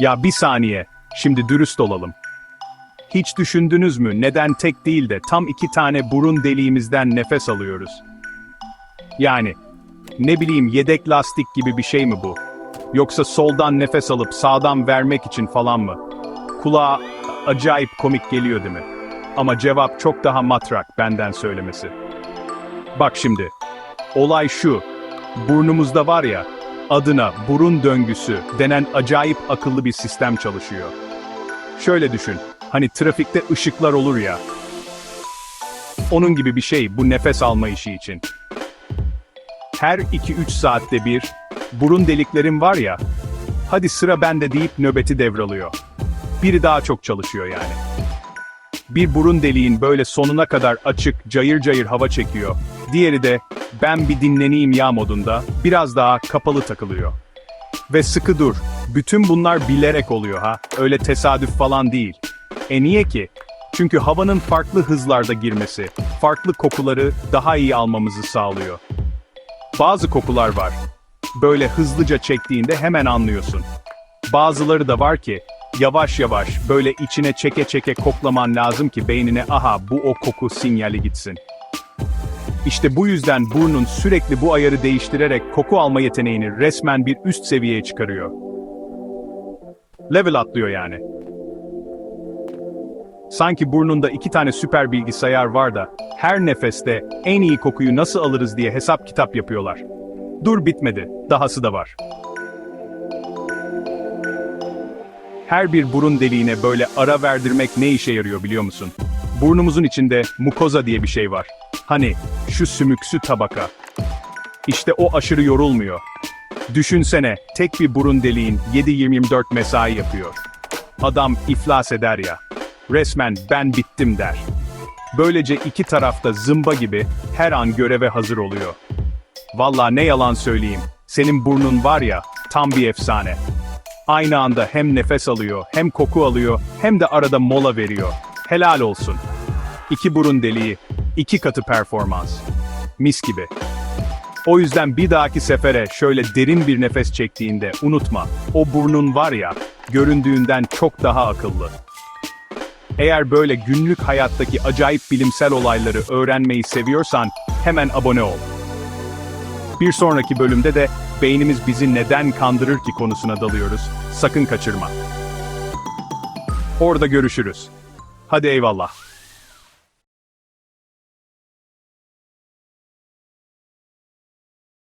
Ya bir saniye, şimdi dürüst olalım. Hiç düşündünüz mü neden tek değil de tam iki tane burun deliğimizden nefes alıyoruz? Yani, ne bileyim yedek lastik gibi bir şey mi bu? Yoksa soldan nefes alıp sağdan vermek için falan mı? Kulağa acayip komik geliyor değil mi? Ama cevap çok daha matrak benden söylemesi. Bak şimdi, olay şu, burnumuzda var ya, adına burun döngüsü denen acayip akıllı bir sistem çalışıyor. Şöyle düşün, hani trafikte ışıklar olur ya. Onun gibi bir şey bu nefes alma işi için. Her 2-3 saatte bir, burun deliklerim var ya, hadi sıra bende deyip nöbeti devralıyor. Biri daha çok çalışıyor yani. Bir burun deliğin böyle sonuna kadar açık, cayır cayır hava çekiyor. Diğeri de ben bir dinleneyim ya modunda biraz daha kapalı takılıyor. Ve sıkı dur. Bütün bunlar bilerek oluyor ha. Öyle tesadüf falan değil. E niye ki? Çünkü havanın farklı hızlarda girmesi, farklı kokuları daha iyi almamızı sağlıyor. Bazı kokular var. Böyle hızlıca çektiğinde hemen anlıyorsun. Bazıları da var ki, yavaş yavaş böyle içine çeke çeke koklaman lazım ki beynine aha bu o koku sinyali gitsin. İşte bu yüzden burnun sürekli bu ayarı değiştirerek koku alma yeteneğini resmen bir üst seviyeye çıkarıyor. Level atlıyor yani. Sanki burnunda iki tane süper bilgisayar var da her nefeste en iyi kokuyu nasıl alırız diye hesap kitap yapıyorlar. Dur bitmedi, dahası da var. Her bir burun deliğine böyle ara verdirmek ne işe yarıyor biliyor musun? Burnumuzun içinde mukoza diye bir şey var. Hani şu sümüksü tabaka. İşte o aşırı yorulmuyor. Düşünsene tek bir burun deliğin 7-24 mesai yapıyor. Adam iflas eder ya. Resmen ben bittim der. Böylece iki tarafta zımba gibi her an göreve hazır oluyor. Valla ne yalan söyleyeyim, senin burnun var ya, tam bir efsane. Aynı anda hem nefes alıyor, hem koku alıyor, hem de arada mola veriyor. Helal olsun. İki burun deliği, iki katı performans. Mis gibi. O yüzden bir dahaki sefere şöyle derin bir nefes çektiğinde unutma, o burnun var ya, göründüğünden çok daha akıllı. Eğer böyle günlük hayattaki acayip bilimsel olayları öğrenmeyi seviyorsan hemen abone ol. Bir sonraki bölümde de beynimiz bizi neden kandırır ki konusuna dalıyoruz. Sakın kaçırma. Orada görüşürüz. Hadi eyvallah.